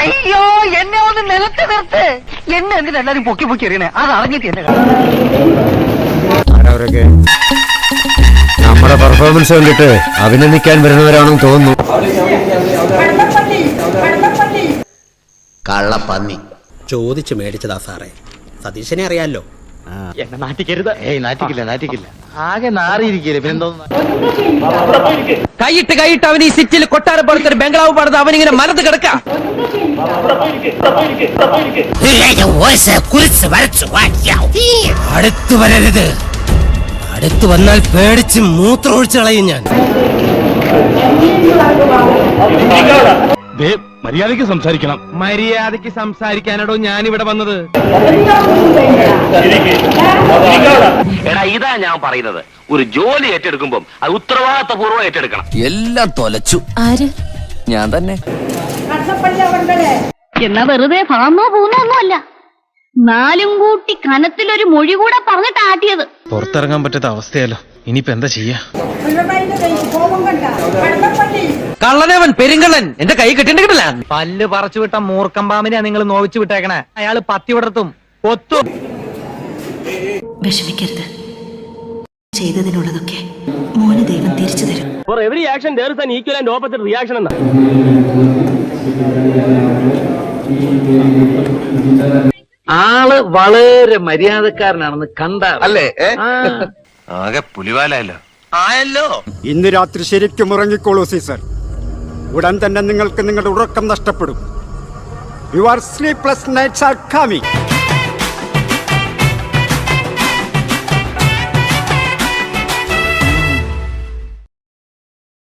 അയ്യോ എന്നെ ഒന്ന് നിലത്ത് നിർത്ത്. എന്നെ എന്തിനാ എല്ലാരും പൊക്കി പൊക്കി എറിയണേ? അത് അറിഞ്ഞിട്ട് എന്നെ നമ്മുടെ പെർഫോമൻസ് കണ്ടിട്ട് അഭിനന്ദിക്കാൻ വരുന്നവരാണെന്ന് തോന്നുന്നു. കള്ളപ്പന്നി. ചോദിച്ചു മേടിച്ചതാ സാറേ. സതീശനെ അറിയാലോ. എന്നെ നാട്ടിക്കരുത്. ഏയ് നാട്ടിക്കില്ല നാട്ടിക്കില്ല. ആകെ നാറിയിരിക്കില്ല പിന്നെന്തോ കൈയിട്ട് കൈയിട്ട് അവൻ ഈ സിറ്റിയിൽ കൊട്ടാരം പോലത്തെ ഒരു ബംഗ്ലാവ് പണിത് അവനിങ്ങനെ മരത്ത് കിടക്ക. അടുത്തു വരരുത്. അടുത്തു വന്നാൽ പേടിച്ച് മൂത്രം ഒഴിച്ച് കളയും ഞാൻ. മര്യാദയ്ക്ക് സംസാരിക്കണം. മര്യാദയ്ക്ക് സംസാരിക്കാനടോ ഞാൻ ഇവിടെ വന്നത് എടാ ഇതാ ഞാൻ പറയുന്നത്. ഒരു ജോലി ഏറ്റെടുക്കുമ്പോൾ അത് ഉത്തരവാദിത്തപൂർവം ഏറ്റെടുക്കണം. എല്ലാം തൊലച്ചു. ആര്? ഞാൻ തന്നെ. എന്നാ വെറുതെ പറന്നോ പോകുന്നോ ഒന്നുമല്ല നാലും കൂട്ടി കനത്തിലൊരു മൊഴി കൂടെ പറഞ്ഞിട്ട് ആട്ടിയത്. പുറത്തിറങ്ങാൻ പറ്റാത്ത അവസ്ഥയല്ലോ. ഇനിയിപ്പോ എന്താ ചെയ്യാ? കള്ളനവൻ പെരുങ്കള്ളൻ എന്റെ കൈ കെട്ടിണ്ടില്ല പല്ല് പറിച്ചു വിട്ട മൂർക്കം പാമ്പിനെ നിങ്ങൾ നോവിച്ചു വിട്ടേക്കണേ. അയാൾ പത്തി വിടർത്തും. കൊത്തും. വിഷമിക്കരുത്. ചെയ്തതിനുള്ളതൊക്കെ മോന് ദൈവം തിരിച്ചു തരും. For every action there is an equal and opposite reaction എന്നാ. ആൾ വളരെ മര്യാദക്കാരനാണെന്ന് കണ്ട അല്ലേ? ആകെ പുലിവാലല്ലോ ആയല്ലോ. ഇന്ന് രാത്രി ശരിക്കും ഉറങ്ങിക്കോളൂ സീസർ. ഉടൻ തന്നെ നിങ്ങൾക്ക് നിങ്ങളുടെ ഉറക്കം നഷ്ടപ്പെടും. You are sleepless nights are coming